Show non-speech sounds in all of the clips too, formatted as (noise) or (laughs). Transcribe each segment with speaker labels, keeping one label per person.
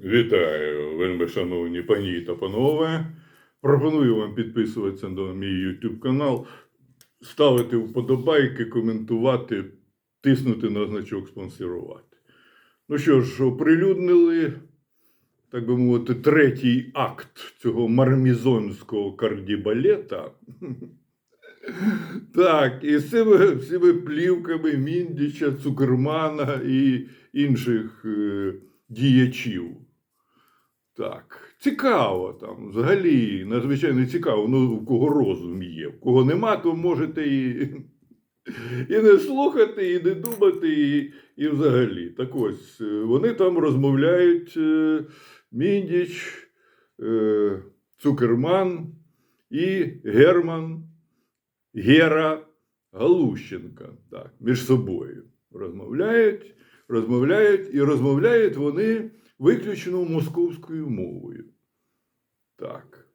Speaker 1: Вітаю, вельми шановні пані та панове. Пропоную вам підписуватися на мій YouTube канал, ставити вподобайки, коментувати, тиснути на значок спонсорувати. Ну що ж, оприлюднили, так би мовити, третій акт цього мармізонського кардібалета. (laughs) Так, і цими всіми плівками Міндіча, Цукермана і інших е, діячів. Так, цікаво там, взагалі, надзвичайно цікаво, ну, в кого розум є. В кого нема, то можете і, і не слухати, і не думати, і, і взагалі. Так ось, е, вони там розмовляють е, Міндіч, е, Цукерман і Герман Гера Галущенка. Так, між собою розмовляють, розмовляють і розмовляють вони виключно московською мовою. Так.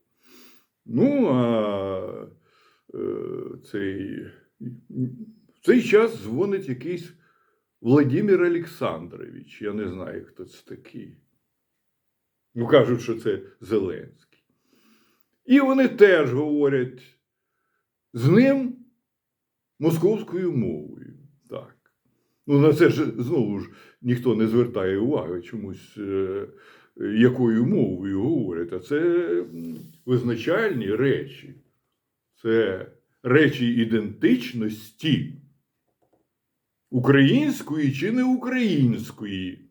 Speaker 1: Ну, а е, цей, в цей час дзвонить якийсь Владимир Олександрович. Я не знаю, хто це такий. Ну, кажуть, що це Зеленський. І вони теж говорять з ним московською мовою. Так. Ну, на це ж знову ж ніхто не звертає уваги чомусь, е, якою мовою говорять. А це визначальні речі. Це речі ідентичності української чи не української.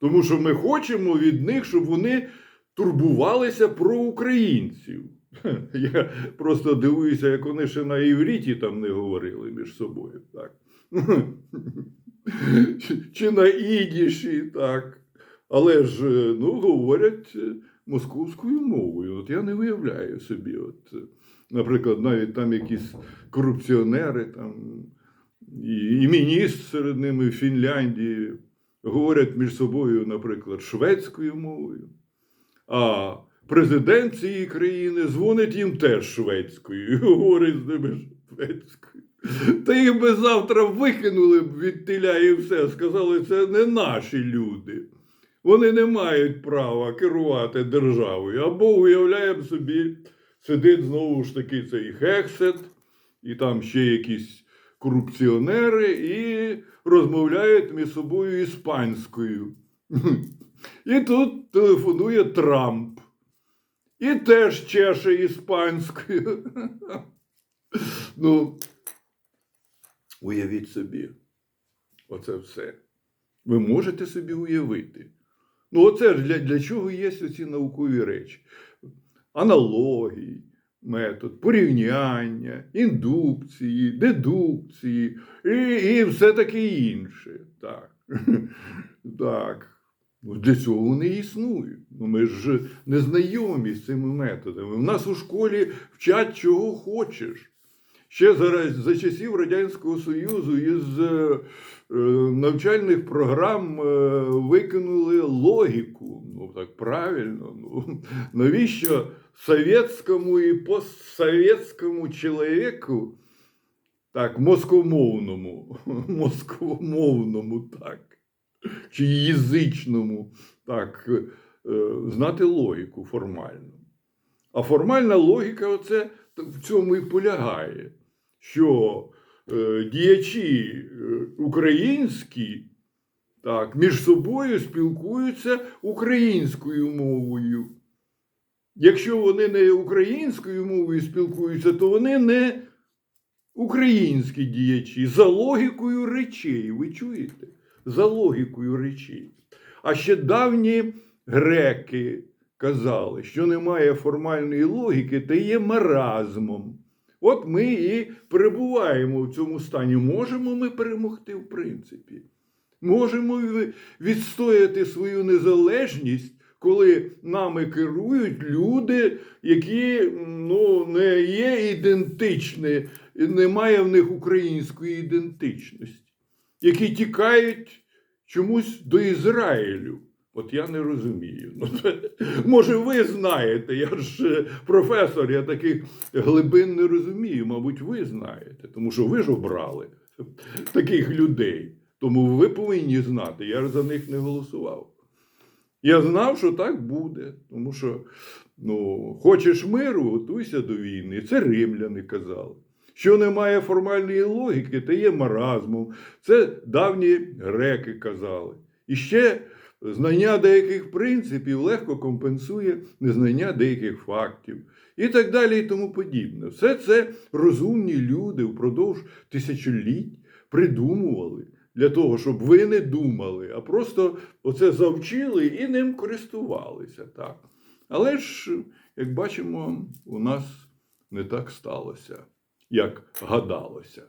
Speaker 1: Тому що ми хочемо від них, щоб вони турбувалися про українців. (laughs) Я просто дивуюся, як вони ще на івріті там не говорили між собою. Так. (laughs) Чи на ідіші, так. Але ж е, ну, говорять е, московською мовою. От я не виявляю собі. От, е, наприклад, навіть там якісь корупціонери, там, і, і міністр серед ними в Фінляндії говорять між собою, наприклад, шведською мовою. А президент цієї країни дзвонить їм теж шведською і (laughs) говорить з ними шведською. Та їх би завтра викинули б від теля і все. Сказали, це не наші люди. Вони не мають права керувати державою. Або уявляємо собі, сидить знову ж таки цей Хексет, і там ще якісь корупціонери, і розмовляють між собою іспанською. І тут телефонує Трамп. І теж чеше іспанською. Ну, уявіть собі, оце все. Ви можете собі уявити. Ну, оце ж для, для чого є ці наукові речі? Аналогії, метод, порівняння, індукції, дедукції і, і все таке інше. Так. (laughs) так. Ну, Для цього вони існують. Ну, ми ж не знайомі з цими методами. У нас у школі вчать чого хочеш. Ще за, за часів Радянського Союзу із е, е, навчальних програм е, викинули логіку. Ну так правильно. Ну, навіщо совєтському і постсовєтському чоловіку, так, москомовному, (laughs) москомовному, так, чи язичному, так, знати логіку формально. А формальна логіка оце в цьому і полягає, що е, діячі е, українські так, між собою спілкуються українською мовою. Якщо вони не українською мовою спілкуються, то вони не українські діячі за логікою речей. Ви чуєте? За логікою речей. А ще давні греки казали, що немає формальної логіки, та є маразмом. От ми і перебуваємо в цьому стані. Можемо ми перемогти, в принципі. Можемо відстояти свою незалежність, коли нами керують люди, які ну, не є ідентичні, немає в них української ідентичності, які тікають чомусь до Ізраїлю. От я не розумію. Ну, (laughs) може, ви знаєте, я ж е, професор, я таких глибин не розумію. Мабуть, ви знаєте, тому що ви ж обрали (laughs) таких людей. Тому ви повинні знати, я ж за них не голосував. Я знав, що так буде. Тому що ну, хочеш миру, готуйся до війни. Це римляни казали. Що немає формальної логіки, то є маразмом. Це давні греки казали. І ще знання деяких принципів легко компенсує незнання деяких фактів. І так далі, і тому подібне. Все це розумні люди впродовж тисячоліть придумували для того, щоб ви не думали, а просто оце завчили і ним користувалися. Так. Але ж, як бачимо, у нас не так сталося, як гадалося.